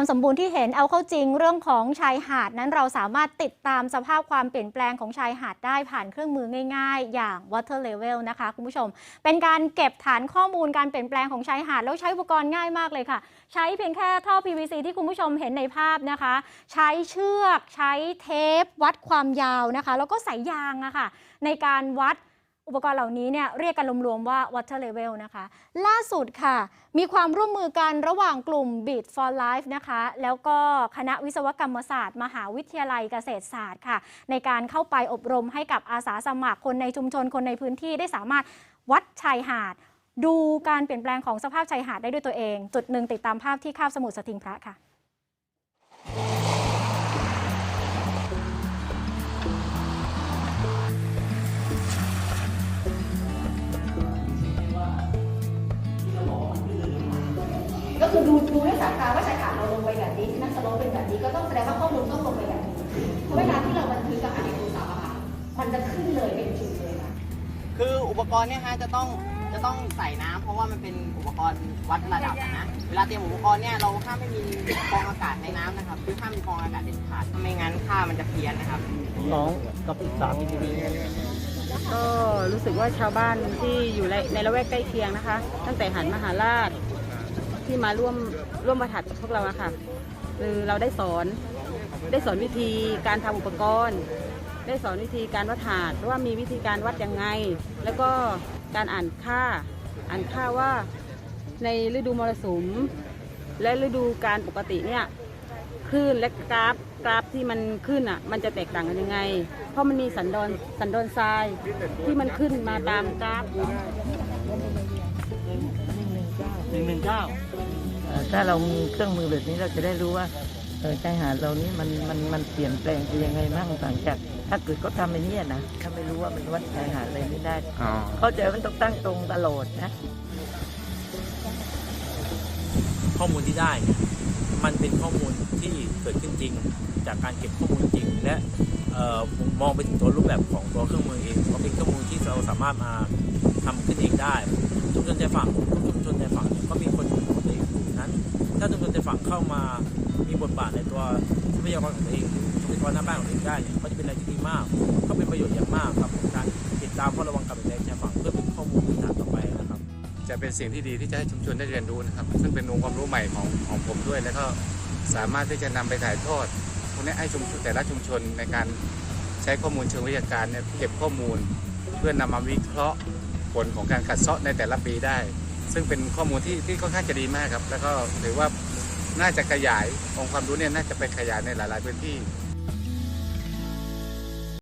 ความสมบูรณ์ที่เห็นเอาเข้าจริงเรื่องของชายหาดนั้นเราสามารถติดตามสภาพความเปลี่ยนแปลงของชายหาดได้ผ่านเครื่องมือง่าย ๆ อย่าง water level นะคะ คุณผู้ชม เป็นการเก็บฐานข้อมูลการเปลี่ยนแปลงของชายหาด แล้วใช้อุปกรณ์ง่ายมากเลยค่ะ ใช้เพียงแค่ท่อ PVC ที่คุณผู้ชมเห็นในภาพนะคะ ใช้เชือก ใช้เทป วัดความยาวนะคะ แล้วก็สายยางอะค่ะในการวัด อุปกรณ์เหล่านี้เนี่ยเรียกกันรวมๆว่า water level นะคะ ล่าสุดค่ะ มีความร่วมมือกันระหว่างกลุ่ม Beat for Life นะคะ แล้วก็คณะวิศวกรรมศาสตร์ มหาวิทยาลัยเกษตรศาสตร์ค่ะ ในการเข้าไปอบรมให้กับอาสาสมัครคนในชุมชนคนในพื้นที่ได้สามารถวัดชายหาด ดูการเปลี่ยนแปลงของสภาพชายหาดได้ด้วยตัวเอง จุดหนึ่งติดตามภาพที่คาบสมุทรสทิงพระค่ะ คือดูดูด้วยสายตาว่าชายหาดเราลงไปแบบนี้ที่นั่นสโลปเป็นแบบนี้ก็ต้องแสดงว่าข้อมูลต้องลงไปแบบนี้เพราะเวลาที่เราบันทึกกับอ่านในโทรศัพท์อะค่ะมันจะขึ้นเลยเป็นจุดเลยค่ะคืออุปกรณ์เนี่ยฮะจะต้องจะต้องใส่น้ำเพราะว่ามันเป็นอุปกรณ์วัดระดับนะ เวลาเตรียมอุปกรณ์เนี่ยเราห้ามไม่มีฟองอากาศในน้ำนะครับ คือห้ามมีฟองอากาศเด็ดขาดไม่งั้นค่ามันจะเพี้ยนนะครับสองกับสามมิลลิเมตรก็รู้สึกว่าชาวบ้านที่อยู่ในในละแวกใกล้เคียงนะคะ ตั้งแต่หันมหาราช ที่มาร่วมร่วมประถัดกับพวกเราอะค่ะคือเราได้สอนได้สอนวิธีการทำอุปกรณ์ ได้สอนวิธีการวัดหาดว่ามีวิธีการวัดยังไง แล้วก็การอ่านค่า อ่านค่าว่าในฤดูมรสุม และฤดูการปกติเนี่ยคลื่นและกราฟกราฟที่มันขึ้นอะ มันจะแตกต่างกันยังไง เพราะมันมีสันดอนสันดอนทรายที่มันขึ้นมาตามกราฟ หนึ่งหนึ่งเก้าเอ่อถ้าเรามีเครื่องมือแบบนี้เราจะได้รู้ว่าเออชายหาดเรานี้มันมันมันเปลี่ยนแปลงไปยังไงบ้างต่างจากถ้าเกิดเขาทำไอ้เนี่ยนะถ้าไม่รู้ว่ามันวัดชายหาดอะไรไม่ได้อ๋อเขาใจว่ามันต้องตั้งตรงตลอดนะ ข้อมูลที่ได้เนี่ยมันเป็นข้อมูลที่เกิดขึ้นจริง จากการเก็บข้อมูลจริง และเอ่อผมมองไปถึงตัวรูปแบบของตัวเครื่องมือเองก็เป็นเครื่องมือที่เราสามารถมาทำขึ้นเองได้ชุมชนชายฝั่งทุกายฝั่งมามีบทบาทในตัวทรัพยากรของตัวเองทรัพยากรหน้าบ้านของตัวเองได้เนี่ยก็จะเป็นอะไรที่ดีมาก ก็เป็นประโยชน์อย่างมากครับของการติดตามเฝ้าระวังการเปลี่ยนแปลงชายฝั่งเพื่อเป็นข้อมูลพื้นฐานต่อไปนะครับ จะเป็นสิ่งที่ดีที่จะให้ชุมชนได้เรียนรู้นะครับ ซึ่งเป็นองค์ความรู้ใหม่ของของผมด้วย แล้วก็สามารถที่จะนำไปถ่ายทอดพวกนี้ให้ชุมชนแต่ละชุมชนในการใช้ข้อมูลเชิงวิทยาการเนี่ยเก็บข้อมูล เพื่อนำมาวิเคราะห์ผลของการกัดเซาะในแต่ละปีได้ ซึ่งเป็นข้อมูลที่ที่ค่อนข้างจะดีมากครับ แล้วก็ถือว่า น่าจะขยายองค์ความรู้เนี่ยน่าจะไปขยายในหลาย ๆ พื้นที่